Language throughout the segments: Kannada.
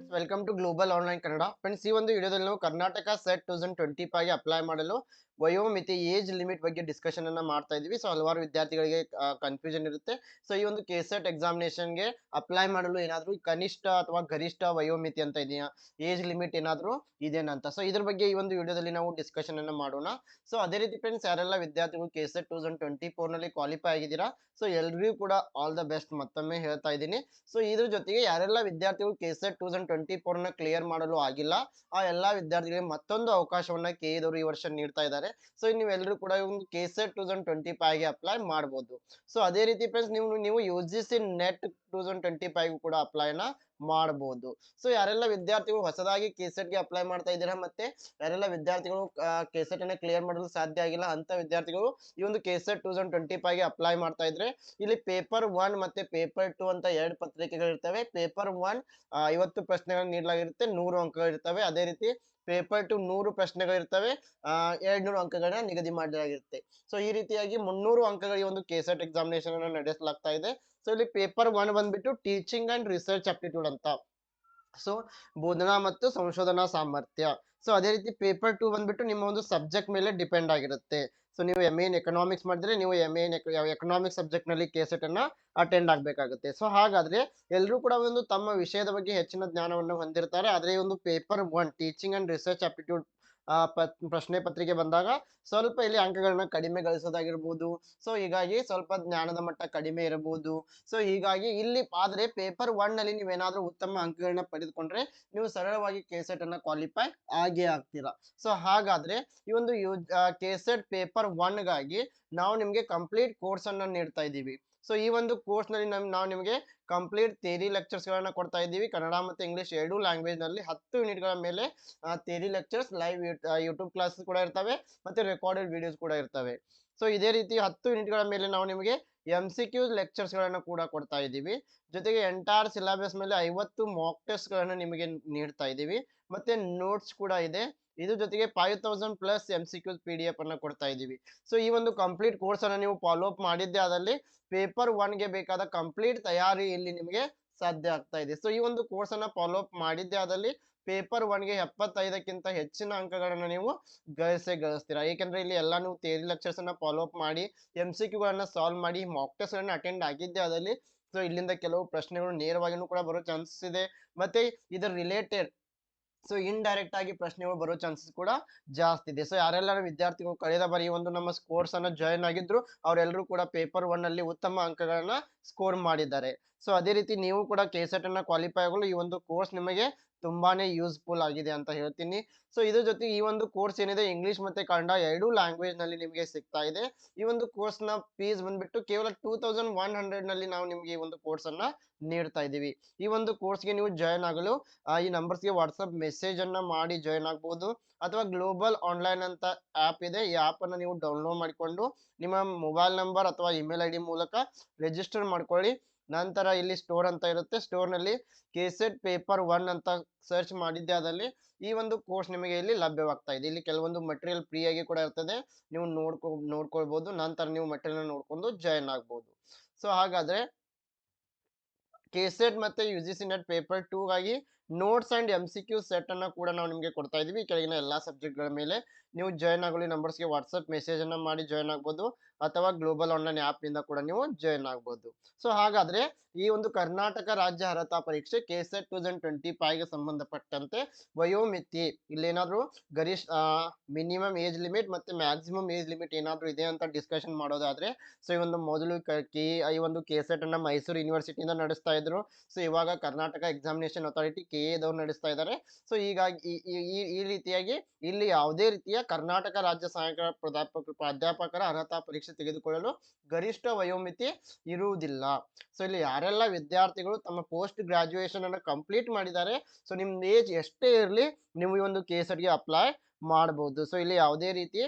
Friends welcome to Global Online Kannada friends ಈ ಒಂದು ವಿಡಿಯೋದಲ್ಲಿ ನಾವು ಕರ್ನಾಟಕ ಸೆಟ್ ತೌಸಂಡ್ ಟ್ವೆಂಟಿ ಫೈವ್ಗೆ ಅಪ್ಲೈ ಮಾಡಲು ವಯೋಮಿತಿ, ಏಜ್ ಲಿಮಿಟ್ ಬಗ್ಗೆ ಡಿಸ್ಕಷನ್ ಅನ್ನ ಮಾಡ್ತಾ ಇದೀವಿ ಸೊ, ಹಲವಾರು ವಿದ್ಯಾರ್ಥಿಗಳಿಗೆ ಕನ್ಫ್ಯೂಷನ್ ಇರುತ್ತೆ. ಸೊ, ಈ ಒಂದು ಕೆಸೆಟ್ ಎಕ್ಸಾಮಿನೇಷನ್ಗೆ ಅಪ್ಲೈ ಮಾಡಲು ಏನಾದರೂ ಕನಿಷ್ಠ ಅಥವಾ ಗರಿಷ್ಠ ವಯೋಮಿತಿ ಅಂತ ಇದೆಯಾ? ಏಜ್ ಲಿಮಿಟ್ ಏನಾದರೂ ಇದೇನಂತ ಸೊ, ಇದ್ರ ಬಗ್ಗೆ ಈ ಒಂದು ವಿಡಿಯೋದಲ್ಲಿ ನಾವು ಡಿಸ್ಕಷನ್ ಅನ್ನ ಮಾಡೋಣ. ಸೊ, ಅದೇ ರೀತಿ ಫ್ರೆಂಡ್ಸ್ ಯಾರೆಲ್ಲ ವಿದ್ಯಾರ್ಥಿಗಳು ಕೆಸೆಟ್ ಟೂ ತೌಸಂಡ್ ಟ್ವೆಂಟಿ ಫೋರ್ನಲ್ಲಿ ಕ್ವಾಲಿಫೈ ಆಗಿದ್ದೀರಾ? ಸೊ, ಎಲ್ರಿಗೂ ಕೂಡ ಆಲ್ ದ ಬೆಸ್ಟ್ ಮತ್ತೊಮ್ಮೆ ಹೇಳ್ತಾ ಇದ್ದೀನಿ. ಸೊ, ಇದ್ರ ಜೊತೆಗೆ ಯಾರೆಲ್ಲ ವಿದ್ಯಾರ್ಥಿಗಳು ಕೆಸೆಟ್ ಟೂ ತೌಸಂಡ್ ಟ್ವೆಂಟಿ ಫೋರ್ನ ಕ್ಲಿಯರ್ ಮಾಡಲು ಆಗಿಲ್ಲ, ಆ ಎಲ್ಲಾ ವಿದ್ಯಾರ್ಥಿಗಳಿಗೆ ಮತ್ತೊಂದು ಅವಕಾಶವನ್ನ ಕೆ ದವರು ಈ ವರ್ಷ ನೀಡ್ತಾ ಇದ್ದಾರೆ. ಸೊ ನೀವೆಲ್ಲರೂ ಕೂಡ ಒಂದು ಕೆ ಟೂ ತೌಸಂಡ್ ಟ್ವೆಂಟಿ ಫೈವ್ಗೆ ಅಪ್ಲೈ ಮಾಡ್ಬೋದು. ಸೊ ಅದೇ ರೀತಿ ಫ್ರೆಂಡ್ಸ್ ನೀವು ನೀವು U G C NET thousand twenty five ಕೂಡ ಅಪ್ಲೈನ ಮಾಡ್ಬೋದು. ಸೊ ಯಾರೆಲ್ಲ ವಿದ್ಯಾರ್ಥಿಗಳು ಹೊಸದಾಗಿ ಕೆಸೆಟ್ಗೆ ಅಪ್ಲೈ ಮಾಡ್ತಾ ಇದ್ದೀರಾ ಮತ್ತೆ ಯಾರೆಲ್ಲ ವಿದ್ಯಾರ್ಥಿಗಳು ಕೆಸೆಟ್ ಅನ್ನ ಕ್ಲಿಯರ್ ಮಾಡಲು ಸಾಧ್ಯ ಆಗಿಲ್ಲ ಅಂತ ವಿದ್ಯಾರ್ಥಿಗಳು ಈ ಒಂದು ಕೆಸೆಟ್ ಟೂ ತೌಸಂಡ್ ಟ್ವೆಂಟಿ ಫೈವ್ಗೆ ಅಪ್ಲೈ ಮಾಡ್ತಾ ಇದ್ರೆ ಇಲ್ಲಿ ಪೇಪರ್ ಒನ್ ಮತ್ತೆ ಪೇಪರ್ ಟು ಅಂತ ಎರಡು ಪತ್ರಿಕೆಗಳಿರ್ತವೆ. ಪೇಪರ್ ಒನ್ ಐವತ್ತು ಪ್ರಶ್ನೆಗಳು ನೀಡಲಾಗಿರುತ್ತೆ, ನೂರು ಅಂಕಗಳಿರ್ತವೆ. ಅದೇ ರೀತಿ ಪೇಪರ್ ಟು ನೂರು ಪ್ರಶ್ನೆಗಳಿರ್ತವೆ ಎರಡ್ ನೂರು ಅಂಕಗಳನ್ನ ನಿಗದಿ ಮಾಡಲಾಗಿರುತ್ತೆ. ಸೊ ಈ ರೀತಿಯಾಗಿ ಮುನ್ನೂರು ಈ ಒಂದು ಕೆಸೆಟ್ ಎಕ್ಸಾಮಿನೇಷನ್ ಅನ್ನು ನಡೆಸಲಾಗ್ತಾ ಇದೆ. ಸೊ ಇಲ್ಲಿ ಪೇಪರ್ ಒನ್ ಬಂದ್ಬಿಟ್ಟು ಟೀಚಿಂಗ್ ಅಂಡ್ ರಿಸರ್ಚ್ ಅಪ್ಟಿಟ್ಯೂಡ್ ಅಂತ. ಸೊ ಬೋಧನಾ ಮತ್ತು ಸಂಶೋಧನಾ ಸಾಮರ್ಥ್ಯ. ಸೊ ಅದೇ ರೀತಿ ಪೇಪರ್ ಟು ಬಂದ್ಬಿಟ್ಟು ನಿಮ್ಮ ಒಂದು ಸಬ್ಜೆಕ್ಟ್ ಮೇಲೆ ಡಿಪೆಂಡ್ ಆಗಿರುತ್ತೆ. ಸೊ ನೀವು ಎಂ ಎನ್ ಎಕನಾಮಿಕ್ಸ್ ಮಾಡಿದ್ರೆ ನೀವು ಎಂ ಎನ್ ಎಕನಾಮಿಕ್ಸ್ ಸಬ್ಜೆಕ್ಟ್ನಲ್ಲಿ ಕೆ ಸೆಟ್ ಅನ್ನ ಅಟೆಂಡ್ ಆಗಬೇಕಾಗುತ್ತೆ. ಸೊ ಹಾಗಾದ್ರೆ ಎಲ್ಲರೂ ಕೂಡ ಒಂದು ತಮ್ಮ ವಿಷಯದ ಬಗ್ಗೆ ಹೆಚ್ಚಿನ ಜ್ಞಾನವನ್ನು ಹೊಂದಿರ್ತಾರೆ. ಆದರೆ ಒಂದು paper one teaching and research aptitude ಪ್ರಶ್ನೆ ಪತ್ರಿಕೆ ಬಂದಾಗ ಸ್ವಲ್ಪ ಇಲ್ಲಿ ಅಂಕಗಳನ್ನ ಕಡಿಮೆ ಗಳಿಸೋದಾಗಿರ್ಬೋದು. ಸೊ ಹೀಗಾಗಿ ಸ್ವಲ್ಪ ಜ್ಞಾನದ ಮಟ್ಟ ಕಡಿಮೆ ಇರಬಹುದು. ಸೊ ಹೀಗಾಗಿ ಇಲ್ಲಿ ಆದ್ರೆ ಪೇಪರ್ ಒನ್ನಲ್ಲಿ ನೀವೇನಾದ್ರೂ ಉತ್ತಮ ಅಂಕಗಳನ್ನ ಪಡೆದುಕೊಂಡ್ರೆ ನೀವು ಸರಳವಾಗಿ ಕೆಸೆಟ್ ಅನ್ನ ಕ್ವಾಲಿಫೈ ಆಗೇ ಆಗ್ತೀರಾ. ಸೊ ಹಾಗಾದ್ರೆ ಈ ಒಂದು ಯು ಕೆಸೆಟ್ ಪೇಪರ್ ಒನ್ಗಾಗಿ ನಾವು ನಿಮ್ಗೆ ಕಂಪ್ಲೀಟ್ ಕೋರ್ಸ್ ಅನ್ನ ನೀಡ್ತಾ ಇದ್ದೀವಿ. ಸೊ ಈ ಒಂದು ಕೋರ್ಸ್ನಲ್ಲಿ ನಮ್, ನಾವು ನಿಮಗೆ ಕಂಪ್ಲೀಟ್ ಥೇರಿ ಲೆಕ್ಚರ್ಸ್ಗಳನ್ನು ಕೊಡ್ತಾ ಇದ್ದೀವಿ. ಕನ್ನಡ ಮತ್ತು ಇಂಗ್ಲೀಷ್ ಎರಡೂ ಲ್ಯಾಂಗ್ವೇಜ್ನಲ್ಲಿ ಹತ್ತು ಯೂನಿಟ್ಗಳ ಮೇಲೆ theory lectures live YouTube classes ಕೂಡ ಇರ್ತವೆ, ಮತ್ತೆ ರೆಕಾರ್ಡೆಡ್ ವಿಡಿಯೋಸ್ ಕೂಡ ಇರ್ತವೆ. ಸೊ ಇದೇ ರೀತಿ ಹತ್ತು ಯೂನಿಟ್ಗಳ ಮೇಲೆ ನಾವು ನಿಮಗೆ ಎಂ ಸಿ ಕ್ಯೂ ಲೆಕ್ಚರ್ಸ್ ಗಳನ್ನ ಕೂಡ ಕೊಡ್ತಾ ಇದ್ದೀವಿ. ಜೊತೆಗೆ ಎಂಟೈರ್ ಸಿಲಬಸ್ ಮೇಲೆ ಐವತ್ತು ಮಾಕ್ ಟೆಸ್ಟ್ ಗಳನ್ನ ನಿಮಗೆ ನೀಡ್ತಾ ಇದ್ದೀವಿ. ಮತ್ತೆ ನೋಟ್ಸ್ ಕೂಡ ಇದೆ. ಇದು ಜೊತೆಗೆ five thousand plus M C Qs P D F ಅನ್ನ ಕೊಡ್ತಾ ಇದ್ದೀವಿ. ಸೊ ಈ ಒಂದು ಕಂಪ್ಲೀಟ್ ಕೋರ್ಸ್ ಅನ್ನ ನೀವು ಫಾಲೋ ಅಪ್ ಮಾಡಿದ್ದೆ ಅದರಲ್ಲಿ ಪೇಪರ್ ಒನ್ಗೆ ಬೇಕಾದ ಕಂಪ್ಲೀಟ್ ತಯಾರಿ ಇಲ್ಲಿ ನಿಮಗೆ ಸಾಧ್ಯ ಆಗ್ತಾ ಇದೆ. ಸೊ ಈ ಒಂದು ಕೋರ್ಸ್ ಅನ್ನ ಫಾಲೋ ಅಪ್ ಮಾಡಿದ್ದೆ ಆದಲ್ಲಿ ಪೇಪರ್ ಒನ್ಗೆ ಎಪ್ಪತ್ತೈದಕ್ಕಿಂತ ಹೆಚ್ಚಿನ ಅಂಕಗಳನ್ನು ನೀವು ಗಳಿಸೇ ಗಳಿಸ್ತೀರಾ? ಏಕೆಂದ್ರೆ ಇಲ್ಲಿ ಎಲ್ಲ ನೀವು ಥಿಯರಿ ಲೆಕ್ಚರ್ಸ್ ಅನ್ನ ಫಾಲೋ ಅಪ್ ಮಾಡಿ ಎಂ ಸಿ ಕ್ಯೂಗಳನ್ನು ಸಾಲ್ವ್ ಮಾಡಿ ಮಾಕ್ ಟೆಸ್ಟ್ಗಳನ್ನು ಅಟೆಂಡ್ ಆಗಿದ್ದೆ ಅದರಲ್ಲಿ ಸೊ ಇಲ್ಲಿಂದ ಕೆಲವು ಪ್ರಶ್ನೆಗಳು ನೇರವಾಗಿನೂ ಕೂಡ ಬರೋ ಚಾನ್ಸಸ್ ಇದೆ. ಮತ್ತೆ ಇದರ ರಿಲೇಟೆಡ್ ಸೊ ಇಂಡೈರೆಕ್ಟ್ ಆಗಿ ಪ್ರಶ್ನೆಗಳು ಬರೋ ಚಾನ್ಸಸ್ ಕೂಡ ಜಾಸ್ತಿ ಇದೆ. ಸೊ ಯಾರೆಲ್ಲ ವಿದ್ಯಾರ್ಥಿಗಳು ಕಳೆದ ಬಾರಿ ಒಂದು ನಮ್ಮ ಸ್ಕೋರ್ಸ್ ಅನ್ನ ಜಾಯಿನ್ ಆಗಿದ್ರು ಅವರೆಲ್ಲರೂ ಕೂಡ ಪೇಪರ್ ಒನ್ ಅಲ್ಲಿ ಉತ್ತಮ ಅಂಕಗಳನ್ನ ಸ್ಕೋರ್ ಮಾಡಿದ್ದಾರೆ. ಸೊ, ಅದೇ ರೀತಿ ನೀವು ಕೂಡ ಕೆ ಅನ್ನ ಕ್ವಾಲಿಫೈ ಆಗಲು ಈ ಒಂದು ಕೋರ್ಸ್ ನಿಮಗೆ ತುಂಬಾನೇ ಯೂಸ್ಫುಲ್ ಆಗಿದೆ ಅಂತ ಹೇಳ್ತೀನಿ. ಸೊ, ಇದ್ರ ಜೊತೆಗೆ ಈ ಒಂದು ಕೋರ್ಸ್ ಏನಿದೆ ಇಂಗ್ಲಿಷ್ ಮತ್ತೆ ಕನ್ನಡ ಎರಡೂ ಲ್ಯಾಂಗ್ವೇಜ್ನಲ್ಲಿ ನಿಮಗೆ ಸಿಗ್ತಾ ಇದೆ. ಈ ಒಂದು ಕೋರ್ಸ್ನ ಫೀಸ್ ಬಂದ್ಬಿಟ್ಟು ಕೇವಲ ಟೂ ತೌಸಂಡ್ ಒನ್ ಹಂಡ್ರೆಡ್ನಲ್ಲಿ ನಾವು ನಿಮ್ಗೆ ಈ ಒಂದು ಕೋರ್ಸ್ ಅನ್ನ ನೀಡ್ತಾ ಇದೀವಿ ಈ ಒಂದು ಕೋರ್ಸ್ಗೆ ನೀವು ಜಾಯ್ನ್ ಆಗಲು ಈ ನಂಬರ್ಸ್ಗೆ ವಾಟ್ಸ್ಆಪ್ ಮೆಸೇಜ್ ಅನ್ನ ಮಾಡಿ ಜಾಯ್ನ್ ಆಗ್ಬೋದು. ಅಥವಾ ಗ್ಲೋಬಲ್ ಆನ್ಲೈನ್ ಅಂತ ಆ್ಯಪ್ ಇದೆ, ಈ ಆಪ್ ಅನ್ನ ನೀವು ಡೌನ್ಲೋಡ್ ಮಾಡಿಕೊಂಡು ನಿಮ್ಮ ಮೊಬೈಲ್ ನಂಬರ್ ಅಥವಾ ಇಮೇಲ್ ಐ ಮೂಲಕ ರಿಜಿಸ್ಟರ್ ಮಾಡ್ಕೊಳ್ಳಿ. ನಂತರ ಇಲ್ಲಿ ಸ್ಟೋರ್ ಅಂತ ಇರುತ್ತೆ. ಸ್ಟೋರ್ನಲ್ಲಿ ಕೆಸೆಟ್ ಪೇಪರ್ ಒನ್ ಅಂತ ಸರ್ಚ್ ಮಾಡಿದ್ದೆ ಅದರಲ್ಲಿ. ಈ ಒಂದು ಕೋರ್ಸ್ ನಿಮಗೆ ಇಲ್ಲಿ ಲಭ್ಯವಾಗ್ತಾ ಇದೆ. ಇಲ್ಲಿ ಕೆಲವೊಂದು ಮಟೀರಿಯಲ್ ಫ್ರೀ ಆಗಿ ಕೂಡ ಇರ್ತದೆ. ನೀವು ನೋಡ್ಕೊ ನೋಡ್ಕೊಳ್ಬಹುದು ನಂತರ ನೀವು ಮಟೀರಿಯಲ್ ನೋಡ್ಕೊಂಡು ಜಾಯಿನ್ ಆಗ್ಬಹುದು ಸೊ ಹಾಗಾದ್ರೆ ಕೆಸೆಟ್ ಮತ್ತೆ U G C NET paper two ಗಾಗಿ notes and M C Q set ಅನ್ನ ಕೂಡ ನಾವು ನಿಮಗೆ ಕೊಡ್ತಾ ಇದೀವಿ. ಕೆಳಗಿನ ಎಲ್ಲಾ ಸಬ್ಜೆಕ್ಟ್ಗಳ ಮೇಲೆ ನೀವು ಜಾಯಿನ್ ಆಗಲು ನಂಬರ್ಸ್ಗೆ ವಾಟ್ಸಪ್ ಮೆಸೇಜ್ ಅನ್ನ ಮಾಡಿ ಜಾಯಿನ್ ಆಗ್ಬೋದು. ಅಥವಾ ಗ್ಲೋಬಲ್ ಆನ್ಲೈನ್ ಆ್ಯಪ್ನಿಂದ ಕೂಡ ನೀವು ಜಾಯಿನ್ ಆಗ್ಬೋದು. ಸೊ ಹಾಗಾದ್ರೆ ಈ ಒಂದು ಕರ್ನಾಟಕ ರಾಜ್ಯ ಅರ್ಹತಾ ಪರೀಕ್ಷೆ K SET two thousand twenty ಫೈವ್ಗೆ ಸಂಬಂಧಪಟ್ಟಂತೆ ವಯೋಮಿತಿ ಇಲ್ಲೇನಾದರೂ ಗರಿಷ್ಠ ಮಿನಿಮಮ್ ಏಜ್ ಲಿಮಿಟ್ ಮತ್ತೆ ಮ್ಯಾಕ್ಸಿಮಮ್ ಏಜ್ ಲಿಮಿಟ್ ಏನಾದರೂ ಇದೆ ಅಂತ ಡಿಸ್ಕಷನ್ ಮಾಡೋದಾದ್ರೆ ಸೊ ಈ ಒಂದು ಮೊದಲು ಕೆ ಈ ಒಂದು ಕೆ ಸೆಟ್ ಅನ್ನ ಮೈಸೂರು ಯೂನಿವರ್ಸಿಟಿಯಿಂದ ನಡೆಸ್ತಾ ಇದ್ರು. ಸೊ ಇವಾಗ ಕರ್ನಾಟಕ ಎಕ್ಸಾಮಿನೇಷನ್ ಅಥಾರಿಟಿ ಕೆ ಎದವ್ರು ನಡೆಸ್ತಾ ಇದ್ದಾರೆ ಸೊ ಹೀಗಾಗಿ ಈ ರೀತಿಯಾಗಿ ಇಲ್ಲಿ ಯಾವುದೇ ರೀತಿಯ ಕರ್ನಾಟಕ ರಾಜ್ಯ ಸಹಾಯಕ ಪ್ರಾಧ್ಯಾಪಕ, ಪ್ರಾಧ್ಯಾಪಕರ ಅರ್ಹತಾ ಪರೀಕ್ಷೆ ತೆಗೆದುಕೊಳ್ಳಲು ಗರಿಷ್ಠ ವಯೋಮಿತಿ ಇರುವುದಿಲ್ಲ. ಸೊ ಇಲ್ಲಿ ಯಾರೆಲ್ಲ ವಿದ್ಯಾರ್ಥಿಗಳು ತಮ್ಮ ಪೋಸ್ಟ್ ಗ್ರಾಜುಯೇಷನ್ ಅನ್ನು ಕಂಪ್ಲೀಟ್ ಮಾಡಿದ್ದಾರೆ ಸೊ ನಿಮ್ದು ಏಜ್ ಎಷ್ಟೇ ಇರಲಿ ನೀವು ಈ ಒಂದು ಕೆ ಗೆ ಅಪ್ಲೈ ಮಾಡಬಹುದು ಸೊ ಇಲ್ಲಿ ಯಾವುದೇ ರೀತಿ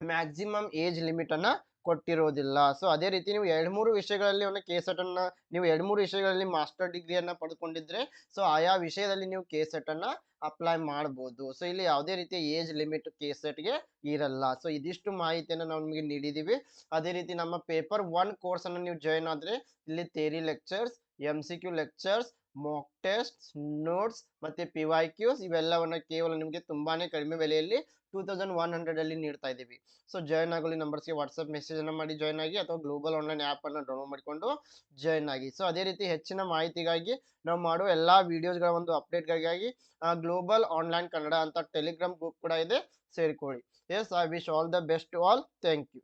ಮ್ಯಾಕ್ಸಿಮಮ್ ಏಜ್ ಲಿಮಿಟ್ ಅನ್ನ ಕೊಟ್ಟಿರೋದಿಲ್ಲ. ಸೊ, ಅದೇ ರೀತಿ ನೀವು ಎರಡು ಮೂರು ವಿಷಯಗಳಲ್ಲಿ ಅವನ ಕೆ ಸೆಟ್ ಅನ್ನ ನೀವು ಎರಡು ಮೂರು ವಿಷಯಗಳಲ್ಲಿ ಮಾಸ್ಟರ್ ಡಿಗ್ರಿಯನ್ನ ಪಡ್ಕೊಂಡಿದ್ರೆ, ಸೊ, ಆಯಾ ವಿಷಯದಲ್ಲಿ ನೀವು ಕೆ ಸೆಟ್ ಅನ್ನ ಅಪ್ಲೈ ಮಾಡ್ಬೋದು. ಸೊ, ಇಲ್ಲಿ ಯಾವುದೇ ರೀತಿಯ ಏಜ್ ಲಿಮಿಟ್ ಕೆ ಸೆಟ್ಗೆ ಇರಲ್ಲ. ಸೊ, ಇದಿಷ್ಟು ಮಾಹಿತಿಯನ್ನು ನಾವು ನಿಮಗೆ ನೀಡಿದ್ದೀವಿ ಅದೇ ರೀತಿ ನಮ್ಮ ಪೇಪರ್ ಒನ್ ಕೋರ್ಸ್ ಅನ್ನು ನೀವು ಜಾಯ್ನ್ ಆದರೆ, ಇಲ್ಲಿ theory lectures M C Q lectures mock test notes ಮತ್ತು ಪಿ ವೈ ಕ್ಯೂಸ್ ಇವೆಲ್ಲವನ್ನು ಕೇವಲ ನಿಮಗೆ ತುಂಬಾ ಕಡಿಮೆ ಬೆಲೆಯಲ್ಲಿ ಟೂ ತೌಸಂಡ್ ಒನ್ ಹಂಡ್ರೆಡಲ್ಲಿ ನೀಡ್ತಾ ಇದ್ದೀವಿ. ಸೊ ಜಾಯ್ನ್ಗೆ ನಂಬರ್ಸ್ಗೆ ಮೆಸೇಜ್ ಮೆಸೇಜನ್ನು ಮಾಡಿ ಜಾಯ್ನ್ ಆಗಿ ಅಥವಾ ಗ್ಲೋಬಲ್ ಆನ್ಲೈನ್ ಆ್ಯಪನ್ನು ಡೌನ್ಲೋಡ್ ಮಾಡಿಕೊಂಡು ಜಾಯ್ನ್ ಆಗಿ. ಸೊ ಅದೇ ರೀತಿ ಹೆಚ್ಚಿನ ಮಾಹಿತಿಗಾಗಿ ನಾವು ಮಾಡುವ ಎಲ್ಲ ವೀಡಿಯೋಸ್ಗಳ ಒಂದು ಅಪ್ಡೇಟ್ಗಳಿಗಾಗಿ ಗ್ಲೋಬಲ್ ಆನ್ಲೈನ್ ಕನ್ನಡ ಅಂತ ಟೆಲಿಗ್ರಾಮ್ ಗ್ರೂಪ್ ಕೂಡ ಇದೆ. ಸೇರಿಕೊಳ್ಳಿ. Yes I wish all the best all thank you